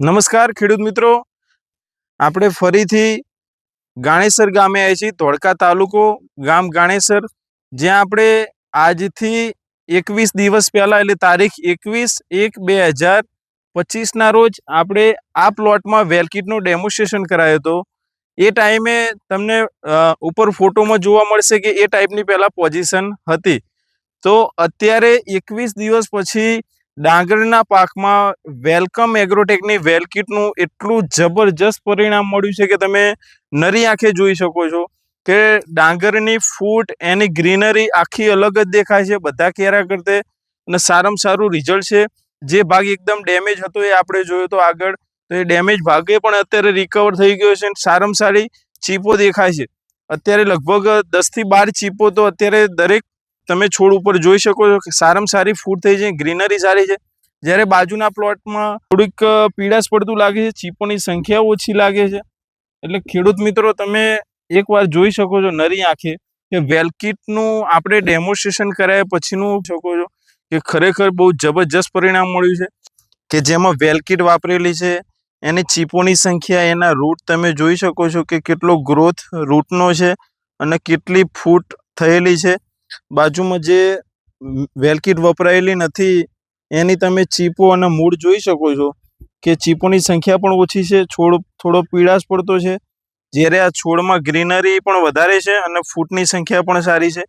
નમસ્કાર, ખેડૂત મિત્રો. આપણે ફરીથી ગાણેસર ગામે આવ્યા છીએ, ધોળકા તાલુકો, ગામ ગાણેસર, જ્યાં આપણે આજથી એકવીસ દિવસ પહેલાં, એટલે તારીખ એકવીસ એક બે હજાર પચીસના રોજ આપણે આ પ્લોટમાં વેલકીટનું ડેમોન્સ્ટ્રેશન કરાયો હતો. એ ટાઈમે તમને ઉપર ફોટોમાં જોવા મળશે કે એ ટાઈપની પહેલાં પોઝિશન હતી. તો અત્યારે એકવીસ દિવસ પછી ડાંગરના પાકમાં વેલકમ એગ્રોટેકની વેલકીટનું એટલું જબરજસ્ત પરિણામ મળ્યું છે કે તમે નરી આંખે જોઈ શકો છો કે ડાંગરની ફૂટ એની ગ્રીનરી આખી અલગ જ દેખાય છે, બધા કેરા કરતે અને સારામાં સારું રિઝલ્ટ છે. જે ભાગ એકદમ ડેમેજ હતો એ આપણે જોયો તો આગળ. તો એ ડેમેજ ભાગે પણ અત્યારે રિકવર થઈ ગયો છે સારામાં સારી ચીપો દેખાય છે. અત્યારે લગભગ દસથી બાર ચીપો તો અત્યારે દરેક તમે છોડ ઉપર જોઈ શકો છો કે સારામાં સારી ફૂડ થઈ છે ગ્રીનરી સારી છે. જ્યારે બાજુના પ્લોટમાં થોડીક અ, પીળાશ પડતું લાગે છે ચીપોની સંખ્યા ઓછી લાગે છે. એટલે ખેડૂત મિત્રો તમે એકવાર જોઈ શકો છો નરી આંખે કે વેલકીટનું આપણે ડેમોન્સ્ટ્રેશન કરાયા પછીનું શકો છો કે ખરેખર બહુ જબરજસ્ત પરિણામ મળ્યું છે કે જેમાં વેલકીટ વાપરેલી છે એની ચીપોની સંખ્યા એના રૂટ તમે જોઈ શકો છો કે કેટલો ગ્રોથ રૂટનો છે અને કેટલી ફૂટ થયેલી છે. બાજુમાં જે વેલકીટ વપરાયેલી નથી, એની તમે ચીપો અને મૂળ જોઈ શકો છો કે ચીપોની સંખ્યા પણ ઓછી છે, છોડ, થોડો પીળાશ પડતો છે. જ્યારે આ છોડમાં ગ્રીનરી પણ વધારે છે અને ફૂટની સંખ્યા પણ સારી છે.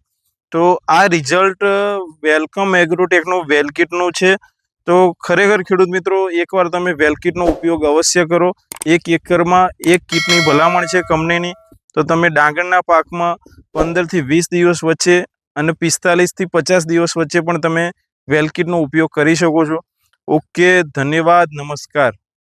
તો આ રિઝલ્ટ વેલકમ એગ્રોટેકનું વેલકીટનું છે. તો ખરેખર ખેડૂત મિત્રો, એકવાર તમે વેલકીટનો ઉપયોગ અવશ્ય કરો. એક એકરમાં એક કીટની ભલામણ છે કંપનીની. તો તમે ડાંગરના પાકમાં પંદરથી વીસ દિવસ વચ્ચે અને પિસ્તાલીસથી પચાસ દિવસ વચ્ચે પણ તમે વેલકીટનો ઉપયોગ કરી શકો છો. ઓકે, ધન્યવાદ, નમસ્કાર.